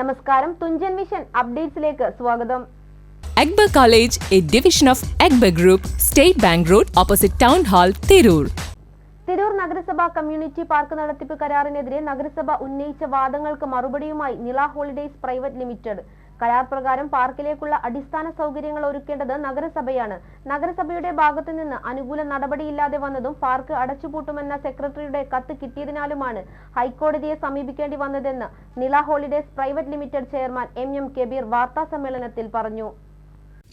നമസ്കാരം തുഞ്ചൻ മിഷൻ അപ്ഡേറ്റ്സിലേക്ക് സ്വാഗതം. എഗ്ബ college A division of എഗ്ബ group state bank road opposite town hall Tirur. Tirur നഗരസഭ കമ്മ്യൂണിറ്റി പാർക്ക് നടത്തിപ്പ് കരാറിനെതിരെ നഗരസഭ ഉന്നയിച്ച വാദങ്ങൾക്ക് മറുപടിയുമായി നില ഹോളിഡേയ്സ് പ്രൈവറ്റ് ലിമിറ്റഡ്. കരാർ പാർക്കിലേക്കുള്ള അടിസ്ഥാന സൗകര്യങ്ങൾ ഒരുക്കേണ്ടത് നഗരസഭയാണ്. നഗരസഭയുടെ ഭാഗത്തു നിന്ന് അനുകൂല നടപടിയില്ലാതെ വന്നതും പാർക്ക് അടച്ചുപൂട്ടുമെന്ന സെക്രട്ടറിയുടെ കത്ത് കിട്ടിയതിനാലുമാണ് ഹൈക്കോടതിയെ സമീപിക്കേണ്ടി വന്നതെന്ന് Nila holidays private limited chairman M M Kabeer വാർത്താ സമ്മേളനത്തിൽ പറഞ്ഞു.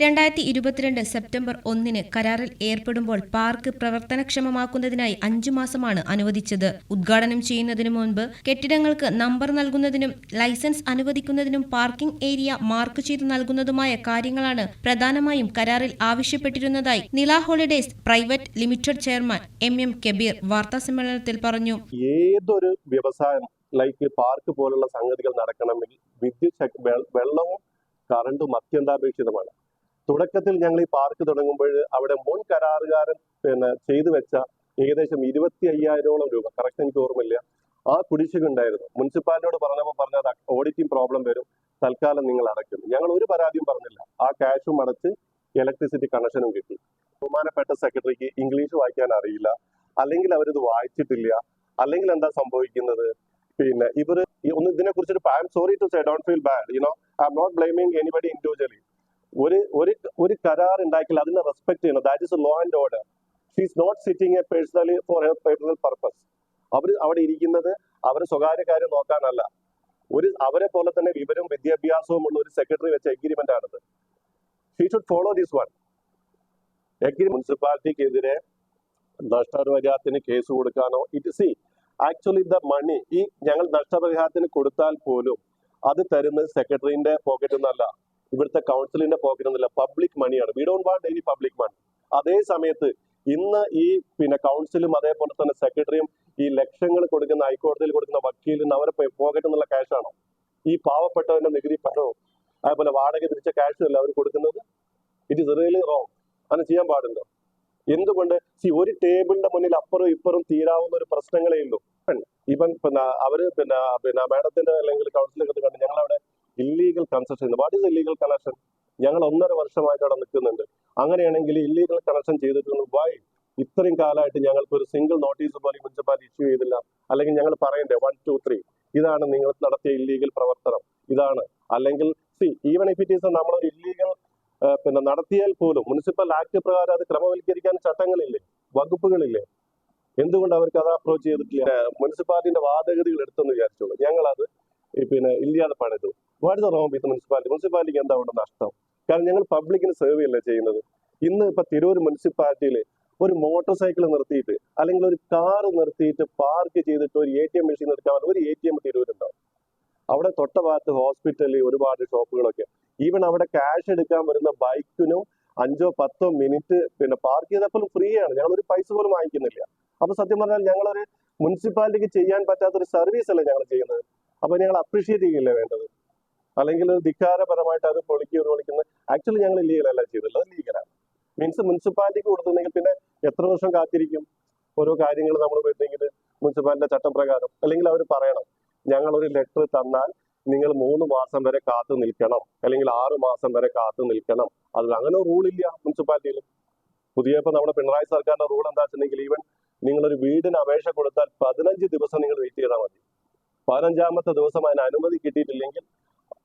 രണ്ടായിരത്തി ഇരുപത്തിരണ്ട് സെപ്റ്റംബർ ഒന്നിന് കരാറിൽ ഏർപ്പെടുമ്പോൾ പാർക്ക് പ്രവർത്തനക്ഷമമാക്കുന്നതിനായി അഞ്ചു മാസമാണ് അനുവദിച്ചത്. ഉദ്ഘാടനം ചെയ്യുന്നതിനു മുൻപ് കെട്ടിടങ്ങൾക്ക് നമ്പർ നൽകുന്നതിനും ലൈസൻസ് അനുവദിക്കുന്നതിനും പാർക്കിംഗ് ഏരിയ മാർക്ക് ചെയ്ത് നൽകുന്നതുമായ കാര്യങ്ങളാണ് പ്രധാനമായും കരാറിൽ ആവശ്യപ്പെട്ടിരുന്നതായി Nila holidays private limited chairman M M Kabeer വാർത്താസമ്മേളനത്തിൽ പറഞ്ഞു. ഏതൊരു വ്യവസായം ലൈക്ക് പാർക്ക് പോലുള്ള സംഗതികൾ നടക്കണമെങ്കിൽ വിദ്യുത് വെള്ളവും കറണ്ടും അത്യന്താപേക്ഷിതമാണ്. തുടക്കത്തിൽ ഞങ്ങൾ ഈ പാർക്ക് തുടങ്ങുമ്പോൾ അവിടെ മുൻ കരാറുകാരൻ പിന്നെ ചെയ്തു വെച്ച ഏകദേശം ഇരുപത്തി അയ്യായിരോളം രൂപ. കറക്റ്റ് എനിക്ക് ഓർമ്മയില്ല. ആ കുടിശ്ശിക ഉണ്ടായിരുന്നു. മുനിസിപ്പാലിറ്റിയോട് പറഞ്ഞപ്പോൾ പറഞ്ഞത് ഓഡിറ്റിംഗ് പ്രോബ്ലം വരും. തൽക്കാലം നിങ്ങൾ അടയ്ക്കുന്നു ഞങ്ങൾ ഒരു പരാതിയും പറഞ്ഞില്ല. ആ ക്യാഷും അടച്ച് ഇലക്ട്രിസിറ്റി കണക്ഷനും കിട്ടി. ബഹുമാനപ്പെട്ട സെക്രട്ടറിക്ക് ഇംഗ്ലീഷ് വായിക്കാൻ അറിയില്ല. അല്ലെങ്കിൽ അവരിത് വായിച്ചിട്ടില്ല. അല്ലെങ്കിൽ എന്താ സംഭവിക്കുന്നത്? പിന്നെ ഇവർ ഒന്ന് ഇതിനെ കുറിച്ചിട്ട് I am sorry to say don't feel bad you know I am not blaming anybody individually ഒരു ഒരു ഒരു കരാർ ഉണ്ടാക്കിയാൽ അതിനെ റെസ്പെക്ട് ചെയ്യണം. That is law and order she's not sitting a personally for a personal purpose അവർ അവിടെ ഇരിക്കുന്നത് അവരെ സ്വകാര്യ കാര്യം നോക്കാനല്ല. ഒരു അവരെ പോലെ തന്നെ വിവരവും വിദ്യാഭ്യാസവും ഉള്ള ഒരു സെക്രട്ടറി വെച്ച എഗ്രിമെന്റ് ആണിത്. She should follow this one agree മുനിസിപ്പാലിറ്റിക്കെതിരെ നഷ്ടപരിഹാരത്തിന് കേസ് കൊടുക്കാനോ it see actually the money ഈ ഞങ്ങൾ നഷ്ടപരിഹാരത്തിന് കൊടുത്താൽ പോലും അത് തരുന്നത് സെക്രട്ടറിന്റെ പോക്കറ്റിൽ നിന്നല്ല. ഇവിടുത്തെ കൗൺസിലിന്റെ പോക്കറ്റ് ഒന്നുമില്ല. പബ്ലിക് മണിയാണ് we don't want any public money അതേ സമയത്ത് ഇന്ന് ഈ പിന്നെ കൗൺസിലും അതേപോലെ തന്നെ സെക്രട്ടറിയും ഈ ലക്ഷങ്ങൾ കൊടുക്കുന്ന ഹൈക്കോടതിയിൽ കൊടുക്കുന്ന വക്കീലിന് അവരെ പോക്കറ്റ് എന്നുള്ള ക്യാഷാണോ ഈ പാവപ്പെട്ടവന്റെ നികുതി പണവും അതേപോലെ വാടക തിരിച്ച ക്യാഷും അല്ല അവർ കൊടുക്കുന്നത്? ഇറ്റ് ഇസ് റിയലി റോങ് അങ്ങനെ ചെയ്യാൻ പാടുണ്ടോ? എന്തുകൊണ്ട്? സി ഒരു ടേബിളിന്റെ മുന്നിൽ അപ്പുറം ഇപ്പുറം തീരാവുന്ന ഒരു പ്രശ്നങ്ങളേ ഉള്ളൂ. ഇവൻ പിന്നെ അവർ പിന്നെ പിന്നെ മാഡത്തിന്റെ അല്ലെങ്കിൽ കൗൺസിലൊക്കെ കണ്ട് ഞങ്ങൾ അവിടെ illegal construction what is illegal connection ഞങ്ങൾ ഒന്നര വർഷമായിട്ട് അവിടെ നിൽക്കുന്നുണ്ട്. അങ്ങനെയാണെങ്കിൽ ഇല്ലീഗൽ കണക്ഷൻ ചെയ്തിട്ടുണ്ട് വൈ ഇത്രയും കാലമായിട്ട് ഞങ്ങൾക്ക് ഒരു സിംഗിൾ നോട്ടീസ് പോലും മുനിസിപ്പാലിറ്റി ഇഷ്യൂ ചെയ്തില്ല. അല്ലെങ്കിൽ ഞങ്ങൾ പറയണ്ടേ വൺ ടു ത്രീ ഇതാണ് നിങ്ങൾ നടത്തിയ ഇല്ലീഗൽ പ്രവർത്തനം. ഇതാണ്. അല്ലെങ്കിൽ see even if it is നമ്മളൊരു ഇല്ലീഗൽ പിന്നെ നടത്തിയാൽ പോലും മുനിസിപ്പൽ ആക്ട് പ്രകാരം അത് ക്രമവൽക്കരിക്കാൻ ചട്ടങ്ങളില്ലേ? വകുപ്പുകളില്ലേ? എന്തുകൊണ്ട് അവർക്ക് അത് അപ്രോച്ച് ചെയ്തിട്ടില്ല? മുനിസിപ്പാലിറ്റിന്റെ വാദഗതികൾ എടുത്തെന്ന് വിചാരിച്ചോളൂ. ഞങ്ങൾ അത് പിന്നെ ഇല്ലാതെ പണിതു. What is wrong with municipality മുനിസിപ്പാലിറ്റിക്ക് എന്താ അവിടെ നഷ്ടം? കാരണം ഞങ്ങൾ പബ്ലിക്കിന് സർവ് അല്ലേ ചെയ്യുന്നത്? ഇന്ന് ഇപ്പൊ തിരൂർ മുനിസിപ്പാലിറ്റിയിൽ ഒരു മോട്ടോർ സൈക്കിൾ നിർത്തിയിട്ട് അല്ലെങ്കിൽ ഒരു കാർ നിർത്തിയിട്ട് പാർക്ക് ചെയ്തിട്ട് ഒരു എ ടി എം മെഷീൻ എടുക്കാൻ ഒരു എ ടി എം തിരൂരുണ്ടാവും. അവിടെ തൊട്ട ഭാഗത്ത് ഹോസ്പിറ്റലിൽ ഒരുപാട് ഷോപ്പുകളൊക്കെ. ഈവൻ അവിടെ ക്യാഷ് എടുക്കാൻ വരുന്ന ബൈക്കിനും അഞ്ചോ പത്തോ മിനിറ്റ് പിന്നെ പാർക്ക് ചെയ്തപ്പോഴും ഫ്രീ ആണ്. ഞങ്ങൾ ഒരു പൈസ പോലും വാങ്ങിക്കുന്നില്ല. അപ്പൊ സത്യം പറഞ്ഞാൽ ഞങ്ങളൊരു മുനിസിപ്പാലിറ്റിക്ക് ചെയ്യാൻ പറ്റാത്ത ഒരു സർവീസ് അല്ലേ ഞങ്ങൾ ചെയ്യുന്നത്? അപ്പൊ ഞങ്ങൾ അപ്രീഷിയേറ്റ് ചെയ്യില്ലേ വേണ്ടത്? അല്ലെങ്കിൽ ധിക്കാരപരമായിട്ട് അത് പൊളിക്കി എന്ന് വിളിക്കുന്നത് ആക്ച്വലി ഞങ്ങൾ ചെയ്തത് അത് ലീഗലാണ് മീൻസ് മുനിസിപ്പാലിറ്റിക്ക് കൊടുത്തിട്ടുണ്ടെങ്കിൽ പിന്നെ എത്ര വർഷം കാത്തിരിക്കും? ഓരോ കാര്യങ്ങൾ നമ്മൾ വരുന്നെങ്കിൽ മുനിസിപ്പാലിറ്റിയുടെ ചട്ടപ്രകാരം. അല്ലെങ്കിൽ അവർ പറയണം ഞങ്ങൾ ഒരു ലെറ്റർ തന്നാൽ നിങ്ങൾ മൂന്ന് മാസം വരെ കാത്തു നിൽക്കണം. അല്ലെങ്കിൽ ആറ് മാസം വരെ കാത്തു നിൽക്കണം. അത് അങ്ങനെ റൂൾ ഇല്ല മുനിസിപ്പാലിറ്റിയിൽ പുതിയ ഇപ്പൊ നമ്മുടെ പിണറായി സർക്കാരിന്റെ റൂൾ എന്താ വെച്ചിട്ടുണ്ടെങ്കിൽ ഈവൻ നിങ്ങളൊരു വീടിന് അപേക്ഷ കൊടുത്താൽ പതിനഞ്ച് ദിവസം നിങ്ങൾ വെയിറ്റ് ചെയ്താൽ മതി. പതിനഞ്ചാമത്തെ ദിവസം അതിന് അനുമതി കിട്ടിയിട്ടില്ലെങ്കിൽ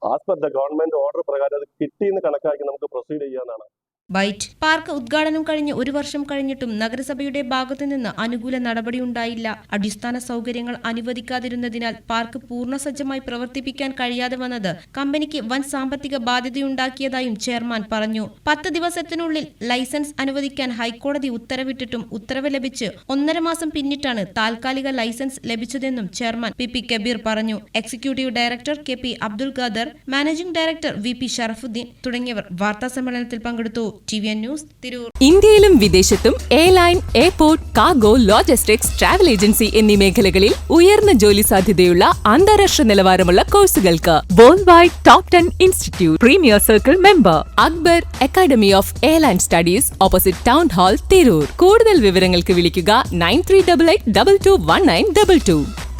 as per the government order പ്രകാരം അത് കിട്ടിയെന്ന് കണക്കാക്കി നമുക്ക് പ്രൊസീഡ് ചെയ്യാന്നാണ് ബൈറ്റ്. പാർക്ക് ഉദ്ഘാടനം കഴിഞ്ഞ് ഒരു വർഷം കഴിഞ്ഞിട്ടും നഗരസഭയുടെ ഭാഗത്തു നിന്ന് അനുകൂല നടപടിയുണ്ടായില്ല. അടിസ്ഥാന സൗകര്യങ്ങൾ അനുവദിക്കാതിരുന്നതിനാൽ പാർക്ക് പൂർണസജ്ജമായി പ്രവർത്തിപ്പിക്കാൻ കഴിയാതെ വന്നത് കമ്പനിക്ക് വൻ സാമ്പത്തിക ബാധ്യതയുണ്ടാക്കിയതായും ചെയർമാൻ പറഞ്ഞു. പത്ത് ദിവസത്തിനുള്ളിൽ ലൈസൻസ് അനുവദിക്കാൻ ഹൈക്കോടതി ഉത്തരവിട്ടിട്ടും ഉത്തരവ് ലഭിച്ച് ഒന്നര മാസം പിന്നിട്ടാണ് താൽക്കാലിക ലൈസൻസ് ലഭിച്ചതെന്നും ചെയർമാൻ പി പി കബീർ പറഞ്ഞു. Executive director K P Abdul Khader managing director V P Sharafuddin തുടങ്ങിയവർ വാർത്താ സമ്മേളനത്തിൽ പങ്കെടുത്തു. T V news Tirur. ഇന്ത്യയിലും വിദേശത്തും airline airport cargo logistics travel agency എന്നീ മേഖലകളിൽ ഉയർന്ന ജോലി സാധ്യതയുള്ള അന്താരാഷ്ട്ര നിലവാരമുള്ള കോഴ്സുകൾക്ക് world wide top ten institute premier circle member Akbar academy of airline studies opposite town hall Tirur. കൂടുതൽ വിവരങ്ങൾക്ക് വിളിക്കുക nine three double eight double two one nine double two